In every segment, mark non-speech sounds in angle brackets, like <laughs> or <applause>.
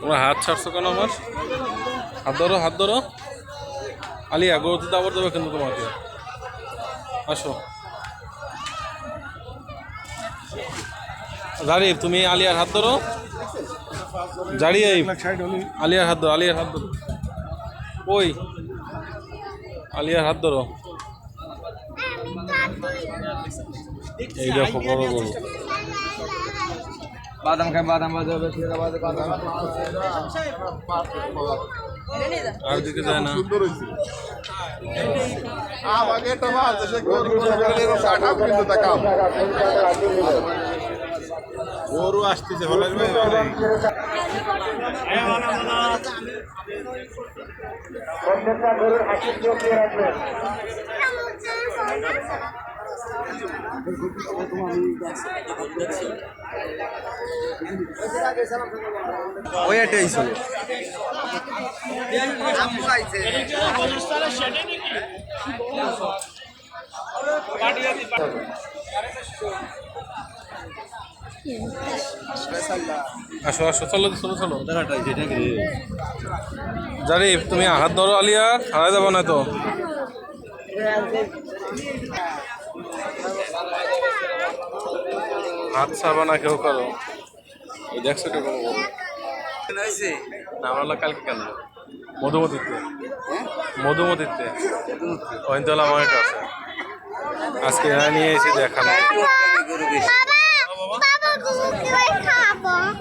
তোমরা হাত ছাড়ছো কেন আমার? হাত ধরো হাত ধরো। আলিয়া গরুতে দাবর দেবে কিন্তু তোমাকে। আসো। জারিফ, তুমি আলিয়ার হাত ধরো। এই আলিয়ার হাত ধরো আলিয়ার হাত ধরো। ওই আলিয়ার হাত ধরো। এই দেখো বড় গরু বাদাম খায় বাদাম বাজাবে আর দিকে যায় না। আমাকে এটা বলতে সে গরু কাটা কিন্তু দেখাম গরু আসতেছে হলে ওই এটাই ছিল আসো আসো, চলো চলো চলো। জারিফ তুমি হাত ধরো, আলিয়া। হারাই যাব না তো। হাত ছাড়বা না কেউ করো। ওই দেখছ কেউ কোনো না, আমরা কালকে কেন মধুমতিতে। মধুমতিতে। ওই তো আছে। আজকে এরা নিয়ে এসে দেখানো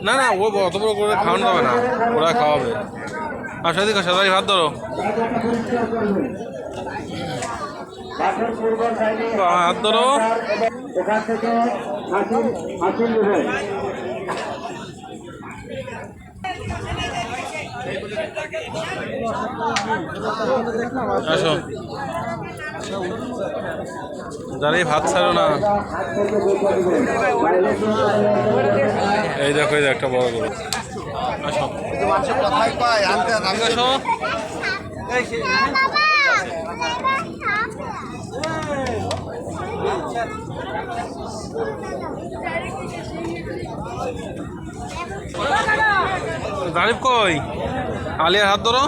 না না, ও অত বড় করে খাওয়ানো যাবে না। ওরা খাওয়াবে। আর সাথে সাদারি ভাত ধরো। হাত ধরো ওখান থেকে হাসিল হাসিল নেবে আসো। যারা ভাত ছাড়ো না। এই দেখো এই একটা বড় গরু। আসো। আসো। কই? আলিয়ার হাত ধরো।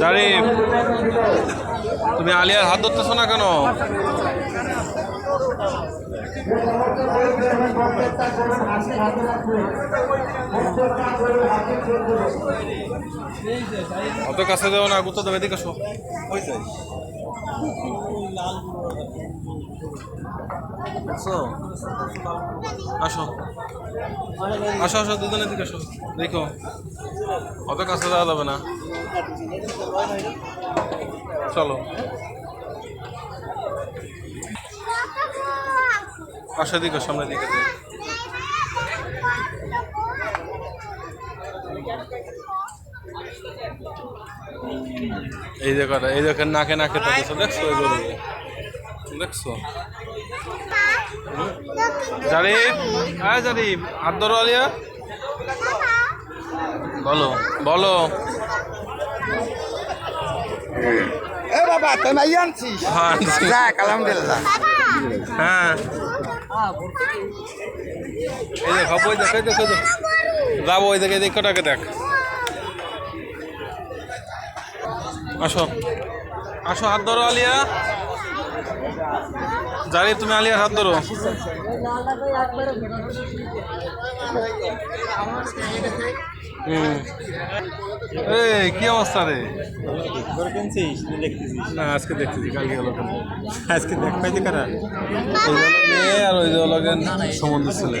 জারিফ, তুমি আলিয়ার হাত ধরতেছো না কেন? অত কাছে দেবো না গুতো দেবে আসো আসো আসো। আসো। আসো দুজনের দিকে আসো। দেখো। অত কাছে যাওয়া যাবে না। চলো। আসো দিকে সামনের দিকে। এই দেখো এই দেখেন নাকে নাকে দেখছ দেখছ গরু দেখছ? জারিফ হ্যাঁ জারিফ হাত ধরো আলিয়া। বলো বলো। এ বাবা তো নাই আনছিস? হ্যাঁ। যাক আলহামদুলিল্লাহ। হ্যাঁ। এই দেখ ওই দেখ এই দেখ যাব ওই দেখে দেখ কটাকে দেখ। আসো আসো হাত ধরো আলিয়া জারি তুমি আলিয়ার হাত ধরো এই কি অবস্থা রে না আজকে দেখতেছি কালকে হলো আজকে দেখ পাইতে কারা ওই মেয়ে আর ওই হলো গেন ছেলে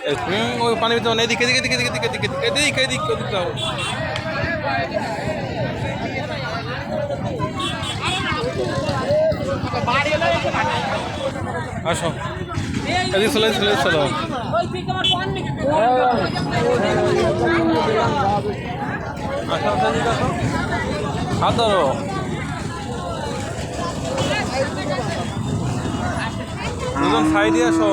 হুম ওই পানির ভিতরে এদিকে এদিকে এদিকে এদিকে এদিকে এদিকে এদিকে এদিকে এদিকে যাও। আসো। চলে চলে চলো। আসো আসো, হাত ধরো। দুজন আসো।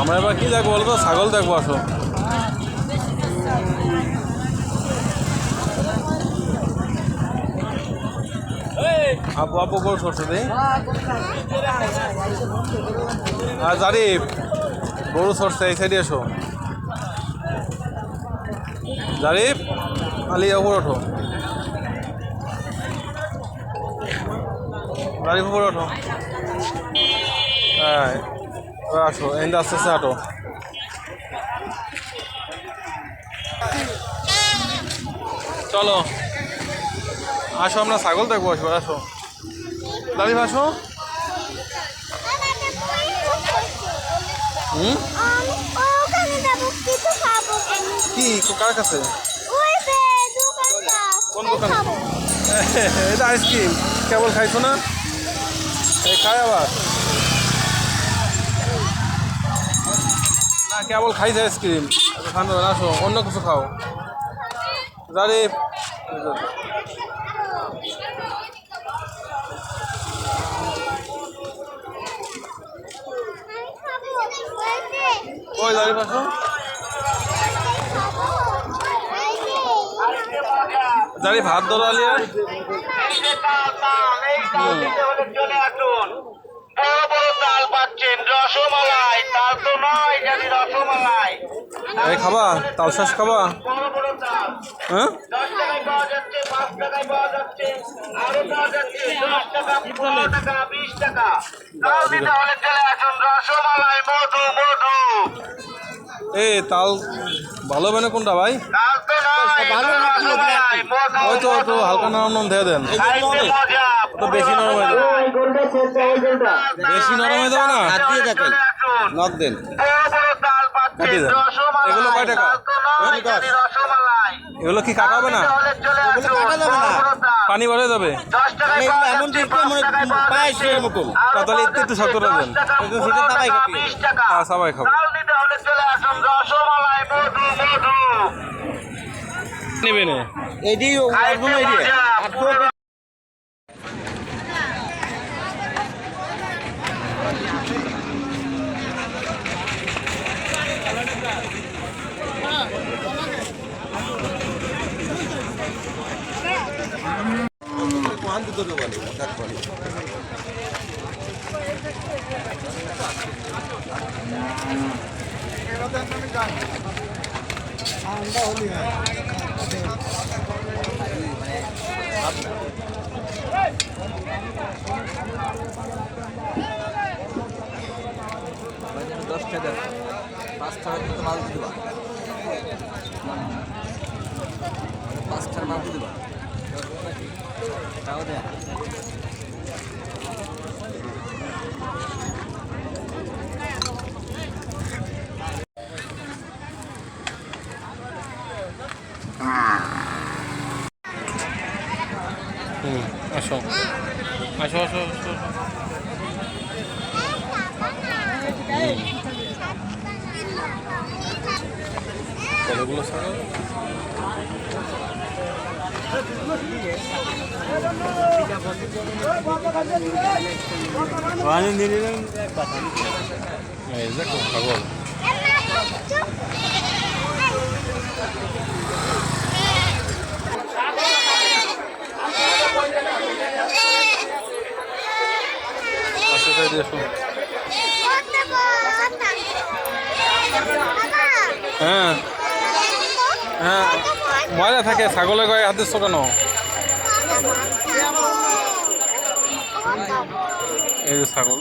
আমরা এবার কি দেখব বলতো? ছাগল দেখব, আসো। আপু আপু বড় সরষে দেই আর জারিফ, গরু সরষে এই সাইডে এসো। জারিফ আলিয়া উপর ওঠো। জারিফ, উপর ওঠো। হ্যাঁ। আসো এনে আটো। চলো। আসো আমরা ছাগল দেখব আসব আসো। দাদি আসো। কি কার কাছে? কোন দোকান? <laughs> এটা আইসক্রিম কেবল খাইছো না? খাই আবার। কেবল খাইছে আইসক্রিম। আচ্ছা, ঠান্ডা আসো, অন্য কিছু খাও। জারিফ ওই জারিফ আসো জারিফ হাত ধরালিয়া এই খাবা তাল শাস খাবা। হ্যাঁ? এ তাল ভালো মানে কোনটা ভাই? ওই তো তো হালকা নরম নরম দিয়ে দেন। তো বেশি নরম হয়ে যাবে। বেশি নরম হয়ে যাবে না? হাত দিয়ে দেখেন। নখ দেন। এগুলো কি কাটা হবে না? পানি ভরে যাবে। এমন তাহলে একটু একটু শক্ত রাখবেন হ্যাঁ সবাই খাব। নেবে না। এডি ওগুলো এডি ধরে বলে হঠাৎ বলে ঠান্ডা হলি হয় আসো আসো আসো আসো কতগুলো ছাগল এই দেখো ছাগল হ্যাঁ। হ্যাঁ। ময়লা থাকে ছাগলের গায়ে হাত দিচ্ছ এই ছাগল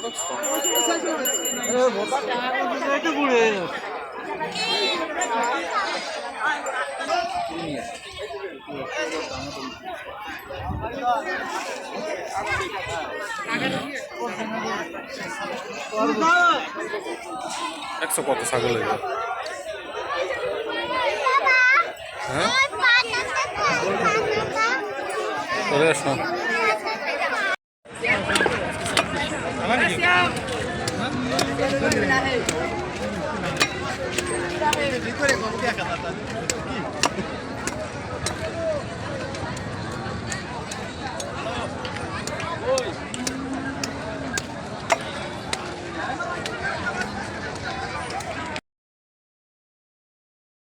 একশো কত ছাগল হ্যাঁ? চলে আসো। ভিতরে কম